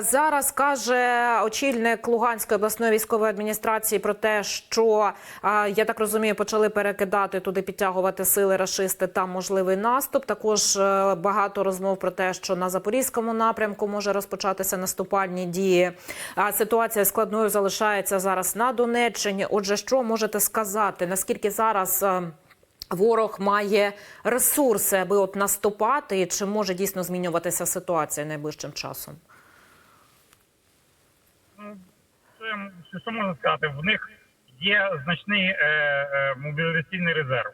Зараз каже очільник Луганської обласної військової адміністрації про те, що я так розумію, почали перекидати туди, підтягувати сили рашисти. Там можливий наступ. Також е, багато розмов про те, що на запорізькому напрямку може розпочатися наступальні дії. Ситуація складною залишається зараз на Донеччині. Отже, що можете сказати? Наскільки зараз? е, Ворог має ресурси, аби от наступати, чи може дійсно змінюватися ситуація найближчим часом? Ну, що, що можна сказати? В них є значний е, е, мобілізаційний резерв.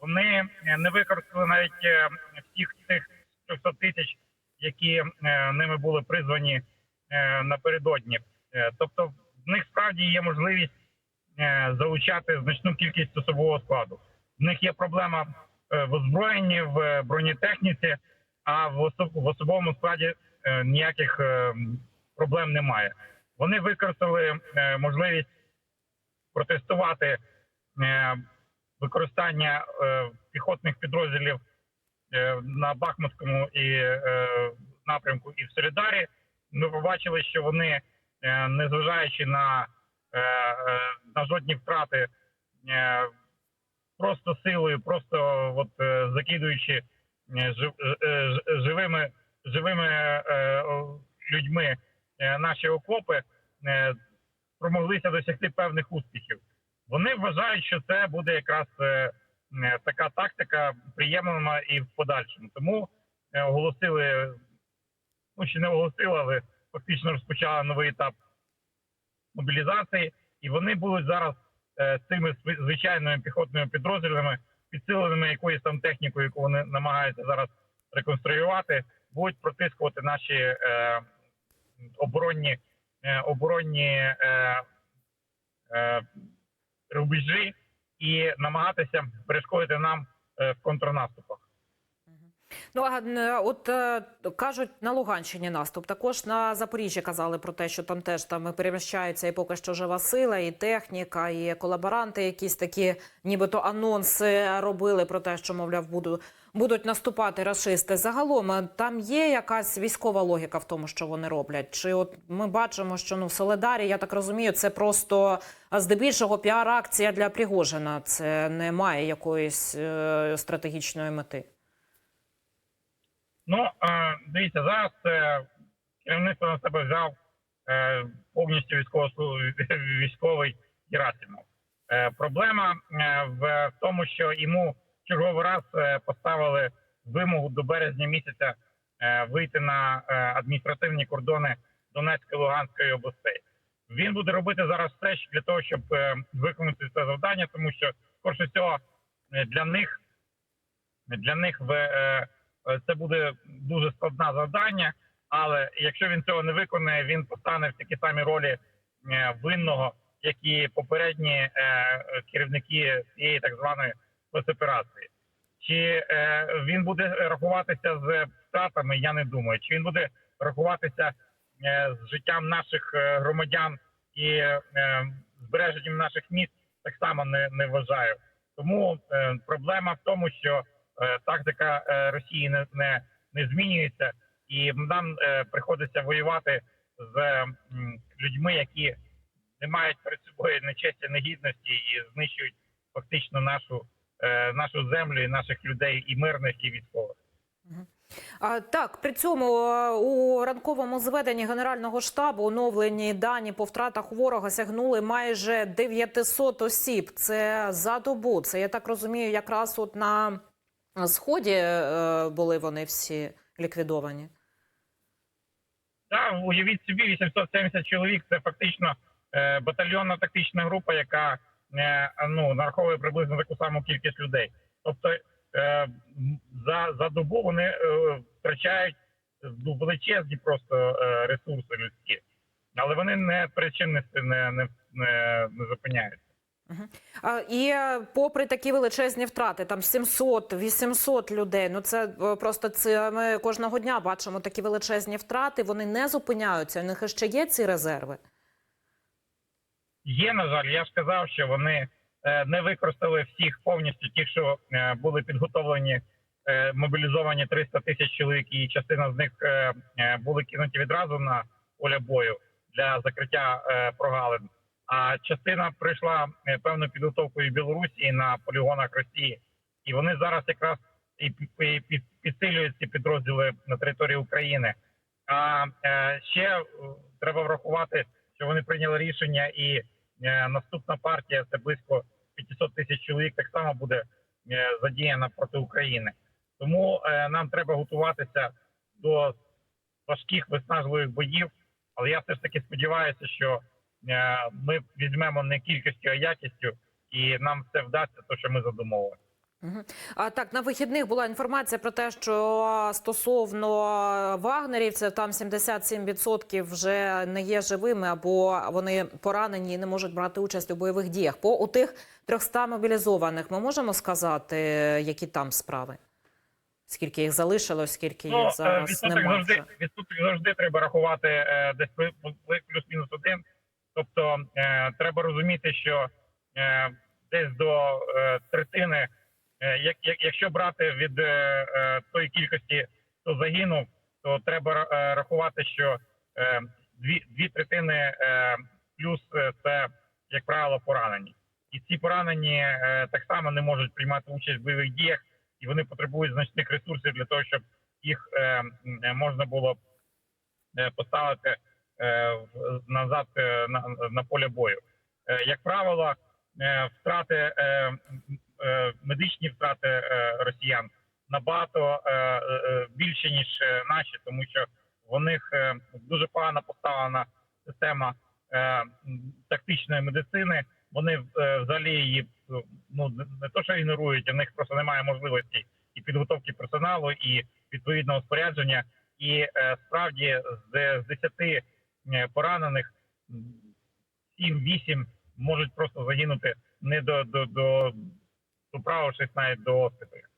Вони е, не використали навіть е, всіх тих 300 тисяч, які е, ними були призвані е, напередодні. Е, тобто, в них справді є можливість е, залучати значну кількість особового складу. В них є проблема е, в озброєнні, в бронетехніці, а в, особ- в особовому складі е, ніяких е, проблем немає. Вони використали е, можливість протестувати е, використання е, піхотних підрозділів на Бахмутському і напрямку і в Солідарі. Ми побачили, що вони, незважаючи на, на жодні втрати, просто силою, просто от, закидуючи живими, живими людьми наші окопи, е, промоглися досягти певних успіхів. Вони вважають, що це буде якраз е, е, така тактика приємна і в подальшому. Тому е, оголосили, ну ще не оголосили, але фактично розпочали новий етап мобілізації, і вони будуть зараз е, цими звичайними піхотними підрозділами, підсиленими якоюсь там технікою, яку вони намагаються зараз реконструювати, будуть протискувати наші е, оборонні е, оборонні е, е, рубежі і намагатися перешкодити нам в контрнаступах. Ну а от кажуть на Луганщині наступ. Також на Запоріжжі казали про те, що там теж там переміщається і поки що жива сила, і техніка, і колаборанти, якісь такі, нібито анонси робили про те, що мовляв буду, будуть наступати рашисти. Загалом е, там є якась військова логіка в тому, що вони роблять. Чи от ми бачимо, що ну в Соледарі, я так розумію, це просто здебільшого піар-акція для Пригожина. Це не має якоїсь е, стратегічної мети. Ну е, дивіться, зараз е, керівництво на себе взяв е, повністю військово військовий Герасимов. Е, проблема е, в тому, що йому черговий раз е, поставили вимогу до березня місяця е, вийти на е, адміністративні кордони Донецької Луганської областей. Він буде робити зараз все для того, щоб виконати це завдання, тому що скорше всього для них для них в це буде дуже складне завдання. Але якщо він цього не виконає, він постане в такі самі ролі винного, як і попередні керівники цієї так званої спецоперації. Чи е, він буде рахуватися з втратами? Я не думаю. Чи він буде рахуватися е, з життям наших е, громадян і е, збереженням наших міст? Так само не, не вважаю. Тому е, проблема в тому, що е, тактика е, Росії не, не, не змінюється, і нам е, приходиться воювати з м, людьми, які не мають перед собою ні честі, ні гідності і знищують фактично нашу, е, нашу землю, і наших людей, і мирних, і військових. А, так, при цьому е, у ранковому зведенні Генерального штабу оновлені дані по втратах ворога сягнули майже 900 осіб. Це за добу. Це я так розумію, якраз от на сході е, були вони всі ліквідовані. Так, уявіть собі, 870 чоловік це фактично е, батальйонна тактична група, яка е, ну нараховує приблизно таку саму кількість людей. Тобто е, за, за добу вони е, втрачають ну, величезні просто е, ресурси людські, але вони не причинності не, не, не, не зупиняються. І е, попри такі величезні втрати, там 700-800 людей. Ну це е, просто це ми кожного дня бачимо такі величезні втрати. Вони не зупиняються. У них ще є ці резерви. Є, на жаль, я ж казав, що вони е, не використали всіх повністю ті, що е, були підготовлені, е, мобілізовані 300 тисяч чоловік, і частина з них були кинуті відразу на поля бою для закриття прогалин. А частина пройшла е, певну підготовку і Білорусі на полігонах Росії, і вони зараз якраз і пі- пі- пі- підсилюють ці підрозділи на території України. А ще треба врахувати, що вони прийняли рішення, і наступна партія це близько 500 тисяч чоловік, так само буде е, задіяна проти України. Тому е, нам треба готуватися до важких виснажливих боїв. Але я все ж таки сподіваюся, що е, ми візьмемо не кількістю, а якістю, і нам це вдасться, то що ми задумовували. А так на вихідних була інформація про те, що стосовно вагнерівців, там 77% вже не є живими або вони поранені і не можуть брати участь у бойових діях. По у тих 300 мобілізованих ми можемо сказати, які там справи? Скільки їх залишилось, скільки їх Ну, зараз відсоток немає? завжди відсоток завжди треба рахувати е, десь плю- плю- плюс-мінус один. Тобто е, треба розуміти, що е, десь до е, третини, як, як, якщо брати від е, е, тої кількості, хто загинув, то треба е, рахувати, що е, дві, дві третини е, плюс е, це, як правило, поранені. І ці поранені е, так само не можуть приймати участь в бойових діях, і вони потребують значних ресурсів для того, щоб їх е, е, можна було е, поставити е, назад е, на, поле бою. Е, як правило, е, втрати е, е, медичні втрати е, росіян набагато е, е, більше ніж е, наші, тому що в них е, дуже погано поставлена система е, тактичної медицини. Вони е, взагалі її е, ну не то, що ігнорують, у них просто немає можливості і підготовки персоналу, і відповідного спорядження. І е, справді з, з 10 е, поранених 7-8 можуть просто загинути не до, до, до доправившись навіть до госпіталю.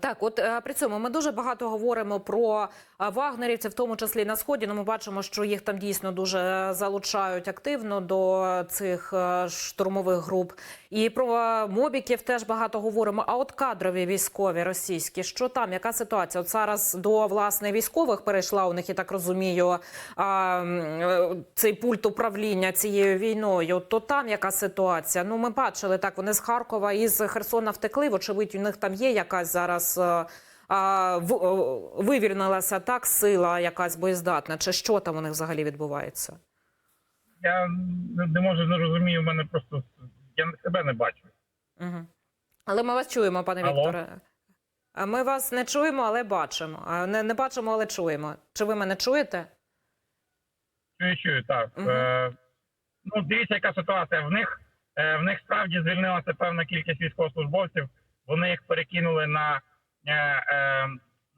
Так, от е, при цьому ми дуже багато говоримо про е, вагнерівців, в тому числі на сході. Ну, ми бачимо, що їх там дійсно дуже залучають активно до цих е, штурмових груп. І про е, мобіків теж багато говоримо. А от кадрові військові російські, що там, яка ситуація? От зараз до власне військових перейшла у них, я так розумію, е, цей пульт управління цією війною. То там яка ситуація? Ну, ми бачили так. Вони з Харкова і з Херсона втекли. Вочевидь, у них там є якась зараз. Е, а, в, е, вивільнилася так сила, якась боєздатна, чи що там у них взагалі відбувається? Я не, можу не розумію. в мене просто я себе не бачу. Угу. Але ми вас чуємо, пане Алло. Вікторе. Ми вас не чуємо, але бачимо. Не, не бачимо, але чуємо. Чи ви мене чуєте? Чую, чую, так. Мгм. Е, ну, дивіться, яка ситуація. В них е, в них справді звільнилася певна кількість військовослужбовців. Вони їх перекинули на,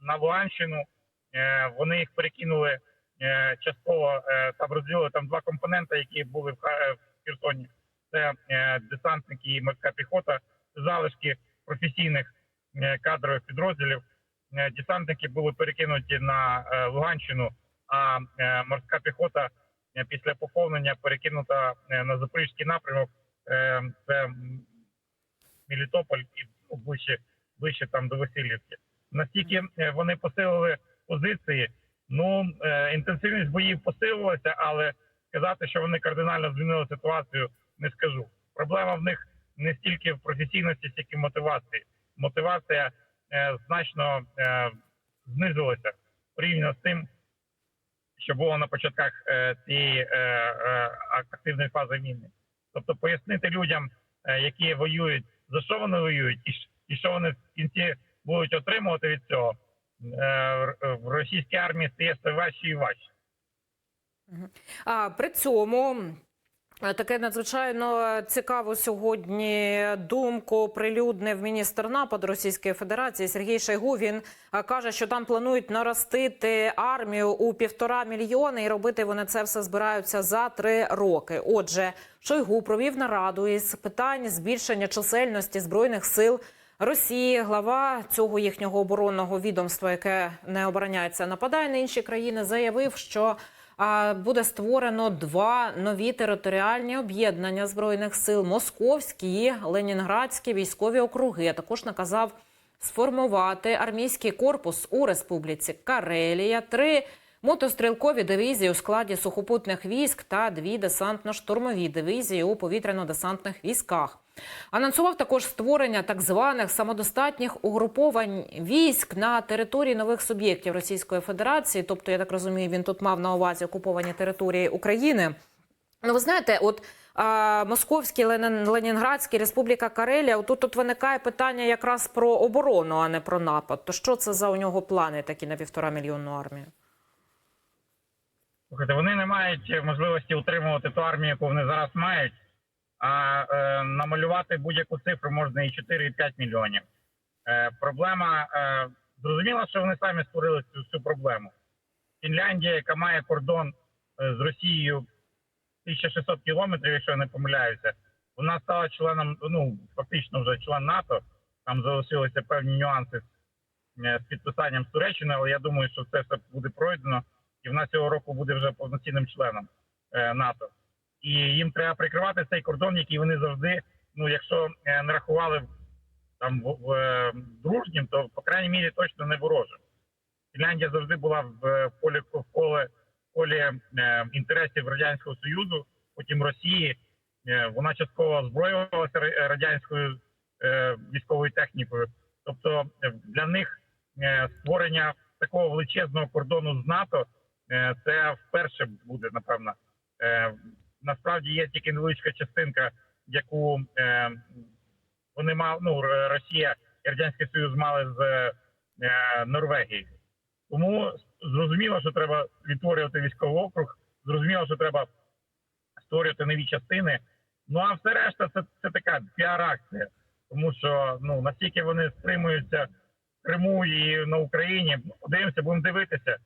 на Луганщину. Е, вони їх перекинули е, частково е, там розділили там два компоненти, які були в, е, Херсоні. Це е, десантники і морська піхота, залишки професійних е, кадрових підрозділів. Е, десантники були перекинуті на е, Луганщину, а е, морська піхота е, після поповнення перекинута е, на запорізький напрямок. Е, Це Мелітополь і ну, ближче, там до Васильівки. Настільки е, вони посилили позиції. Ну е, інтенсивність боїв посилилася, але сказати, що вони кардинально змінили ситуацію, не скажу. Проблема в них не стільки в професійності, скільки в мотивації. Мотивація е, значно е, знизилася порівняно з тим, що було на початках е, цієї е, е, активної фази війни. Тобто пояснити людям, е, які воюють, за що вони воюють, і, і що вони в кінці будуть отримувати від цього, е, в- російській армії стає все важче і важче. А при цьому е, таке надзвичайно цікаво сьогодні думку прилюднив міністр нападу Російської Федерації Сергій Шойгу. Він е, каже, що там планують наростити армію у півтора мільйони, і робити вони це все збираються за три роки. Отже, Шойгу провів нараду із питань збільшення чисельності збройних сил. Росії, глава цього їхнього оборонного відомства, яке не обороняється, нападає на інші країни, заявив, що буде створено два нові територіальні об'єднання збройних сил московські і ленінградські військові округи. Також наказав сформувати армійський корпус у республіці Карелія, три мотострілкові дивізії у складі сухопутних військ та дві десантно-штурмові дивізії у повітряно-десантних військах. Анонсував також створення так званих самодостатніх угруповань військ на території нових суб'єктів Російської Федерації. Тобто, я так розумію, він тут мав на увазі окуповані території України. Ну, ви знаєте, от а, Московський, Ленін, Ленінградський, Республіка Карелія, тут, тут виникає питання якраз про оборону, а не про напад. То що це за у нього плани такі на півтора мільйонну армію? Слухайте, вони не мають можливості утримувати ту армію, яку вони зараз мають. А е, намалювати будь-яку цифру можна і 4, і 5 мільйонів. Е, проблема е, зрозуміло, що вони самі створили цю, цю проблему. Фінляндія, яка має кордон е, з Росією 1600 кілометрів, якщо я не помиляюся, вона стала членом, ну фактично вже член НАТО. Там залишилися певні нюанси з, е, з підписанням з Туреччини, але я думаю, що це все буде пройдено, і вона цього року буде вже повноцінним членом е, НАТО. І їм треба прикривати цей кордон, який вони завжди, ну якщо не рахували там в, в е, дружнім, то по крайній мірі точно не ворожим. Фінляндія завжди була в е, полі в в полі інтересів радянського союзу, потім Росії. Вона частково озброювалася радянською військовою технікою. Тобто для них створення такого величезного кордону з НАТО це вперше буде напевно. Е, насправді є тільки невеличка частинка, яку е, вони мали, ну Росія і Радянський Союз мали з е, Норвегією. Тому зрозуміло, що треба відтворювати військовий округ, зрозуміло, що треба створювати нові частини. Ну а все решта це, це така піар-акція, тому що ну настільки вони стримуються в Криму і на Україні. Подивимося, будемо дивитися.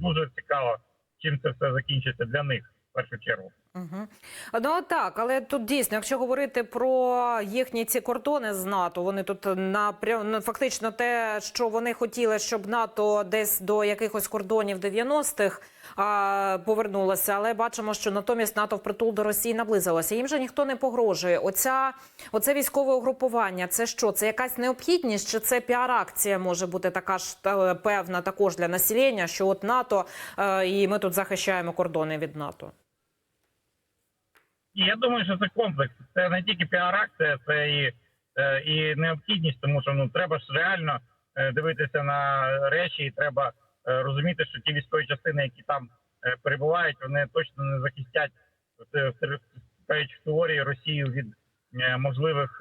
Дуже цікаво, чим це все закінчиться для них в першу чергу. Угу. Ну так, але тут дійсно, якщо говорити про їхні ці кордони з НАТО, вони тут напрям... ну, фактично те, що вони хотіли, щоб НАТО десь до якихось кордонів 90-х а, повернулося, але бачимо, що натомість НАТО впритул до Росії наблизилося. Їм же ніхто не погрожує. Оця оце військове угрупування. Це що? Це якась необхідність, чи це піар-акція може бути така ж певна також для населення, що от НАТО е, і ми тут захищаємо кордони від НАТО. І я думаю, що це комплекс. Це не тільки піар-акція, це і, е, і необхідність, тому що ну треба ж реально е, дивитися на речі, і треба е, розуміти, що ті військові частини, які там перебувають, вони точно не захистять в теорії Росію від можливих,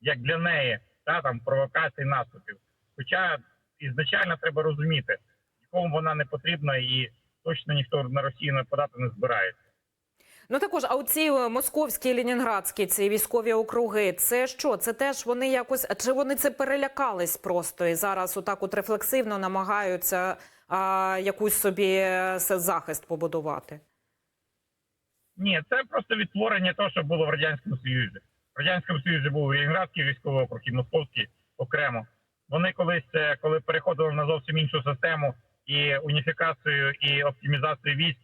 як для неї, та там провокацій наступів. Хоча ізначально треба розуміти, нікому вона не потрібна, і точно ніхто на Росію нападати не збирається. Ну також, а оці е, московські і ленінградські ці військові округи, це що? Це теж вони якось чи вони це перелякались просто і зараз отак от рефлексивно намагаються а, якусь собі е, захист побудувати? Ні, це просто відтворення того, що було в радянському союзі. В радянському союзі був Лінінградський військовий округ і Московський окремо. Вони колись, е, коли переходили на зовсім іншу систему і уніфікацію і оптимізацію військ,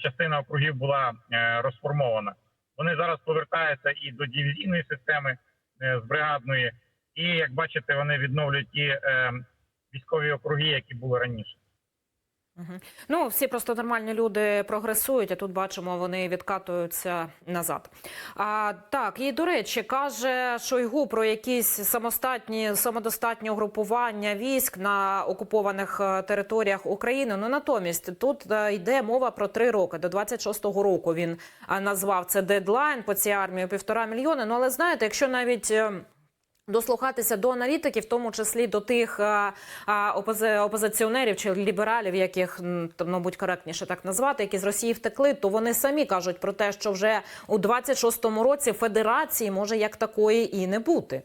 частина округів була е, розформована. Вони зараз повертаються і до дивізійної системи е, з бригадної, і як бачите, вони відновлюють ті е, військові округи, які були раніше. Ну, всі просто нормальні люди прогресують, а тут бачимо, вони відкатуються назад. А, так, і до речі, каже Шойгу про якісь самостатні, самодостатні угрупування військ на окупованих е, територіях України. Ну натомість тут е, йде мова про три роки. До 26-го року він е, назвав це дедлайн по цій армії півтора мільйони. Ну але знаєте, якщо навіть. Е, Дослухатися до аналітиків, в тому числі до тих а, а, опози, опозиціонерів чи лібералів, яких мабуть коректніше так назвати, які з Росії втекли, то вони самі кажуть про те, що вже у 26-му році федерації може як такої і не бути.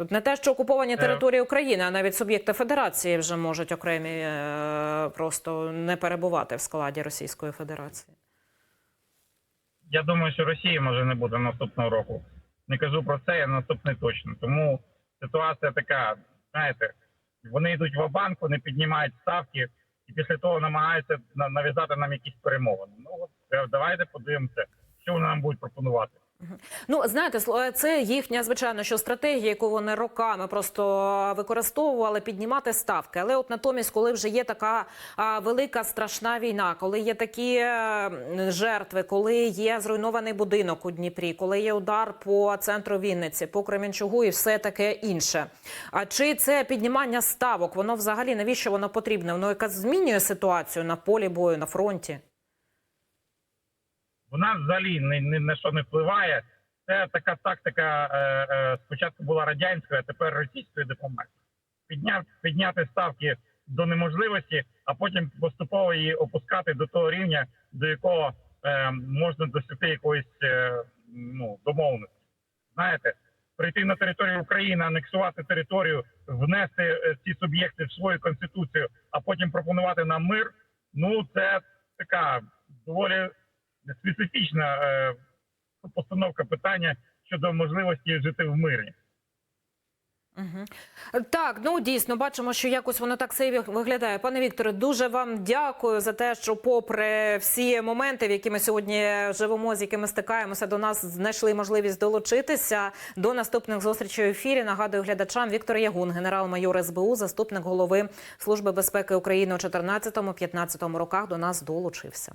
Тут не те, що окуповані території України, а навіть суб'єкти федерації вже можуть окремі е, просто не перебувати в складі Російської Федерації. Я думаю, що Росії може не буде наступного року. Не кажу про це, я наступний точно. Тому ситуація така, знаєте, вони йдуть в банк, вони піднімають ставки і після того намагаються нав'язати нам якісь перемовини. Ну от е, давайте подивимося, що вони нам будуть пропонувати. Ну, знаєте, сло- це їхня, звичайно, що стратегія, яку вони роками просто використовували, піднімати ставки. Але от натомість, коли вже є така велика страшна війна, коли є такі е, жертви, коли є зруйнований будинок у Дніпрі, коли є удар по центру Вінниці, по Кременчугу і все таке інше. А чи це піднімання ставок? Воно взагалі навіщо воно потрібне? Воно якось змінює ситуацію на полі бою, на фронті? Вона взагалі ні, ні на що не впливає. Це така тактика е, е, спочатку була радянською, а тепер російської дипломатії. Підняв, підняти ставки до неможливості, а потім поступово її опускати до того рівня, до якого е, можна досягти якоїсь е, ну, домовленості. Знаєте, прийти на територію України, анексувати територію, внести е, ці суб'єкти в свою конституцію, а потім пропонувати нам мир. Ну це така доволі специфічна е, постановка питання щодо можливості жити в мирі. Так, ну дійсно бачимо, що якось воно так все виглядає. Пане Вікторе, дуже вам дякую за те, що, попри всі моменти, в які ми сьогодні живемо, з якими стикаємося, до нас знайшли можливість долучитися до наступних зустрічей в ефірі. Нагадую глядачам Віктор Ягун, генерал-майор СБУ, заступник голови Служби безпеки України у 14-15 роках, до нас долучився.